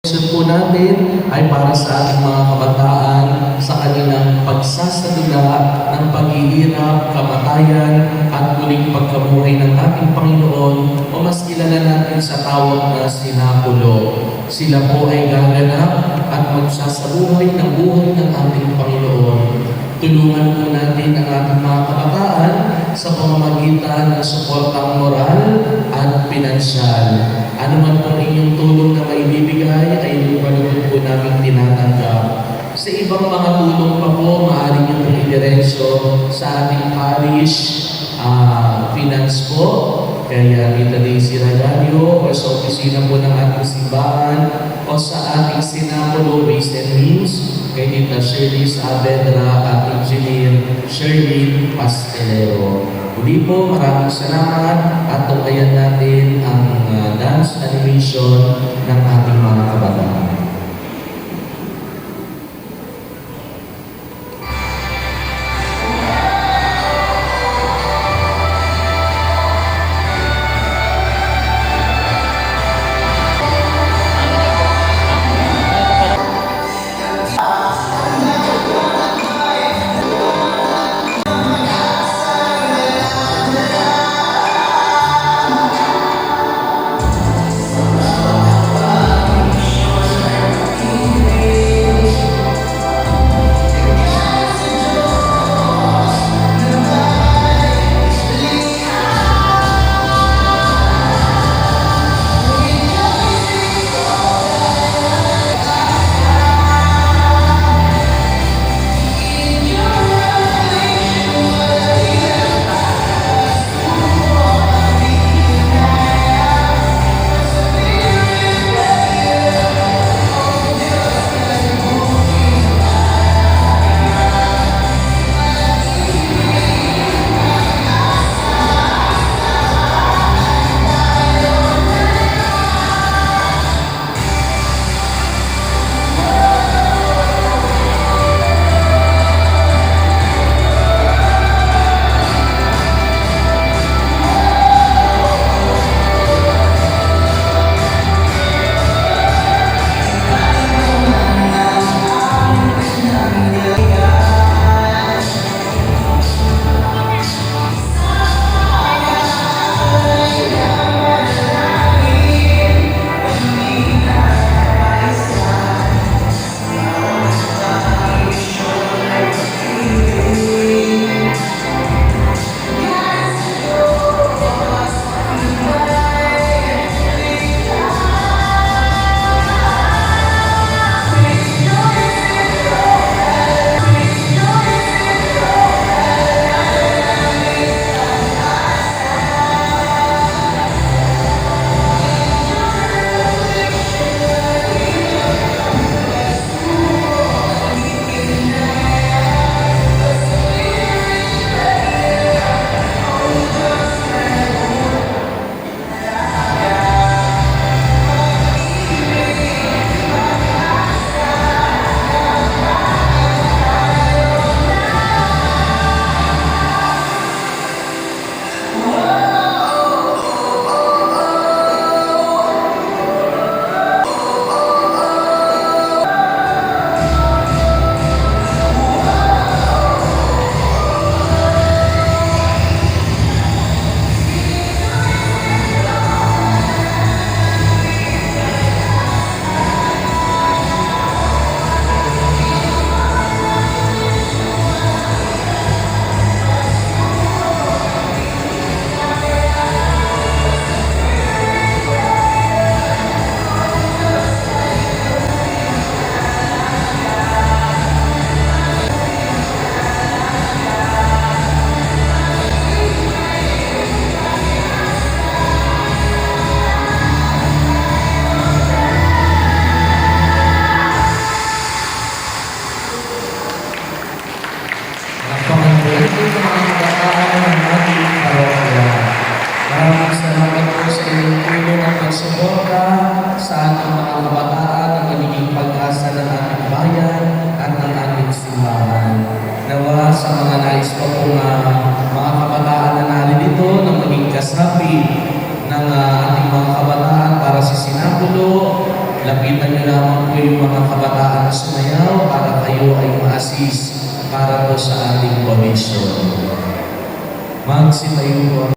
Session po natin ay para sa ating mga kabataan sa kanilang pagsasadula ng paghihirap, kamatayan at muling pagkabuhay ng ating Panginoon o mas kilala natin sa tawag na sinapulo. Sila po ay gaganap at magsasabuhay ng buhay ng ating Panginoon. Tulungan po natin ang ating mga kabataan sa pamamagitan ng suportang moral at pinansyal. Ano man po inyong tulong Sa ibang mga tulong pa po, maaari nyo pong idiretso sa ating parish ah, finance po. Kaya Rita Daisy Radario o sa opisina po ng ating simbahan o sa ating Sinapulo Waste and Means kay Tita Shirley Saavedra at Engineer Shirley Pastelero. Muli po, maraming salamat at tukayan natin ang uh, dance animation ng ating mga kabataan. sa mga nais pa po na mga kabataan na nalilito na maging kasapi ng uh, ating mga kabataan para sa sinapulo. Lapitan niyo lamang po yung mga kabataan na sumayaw para kayo ay ma-assist para po sa ating komisyon. Magsipayo po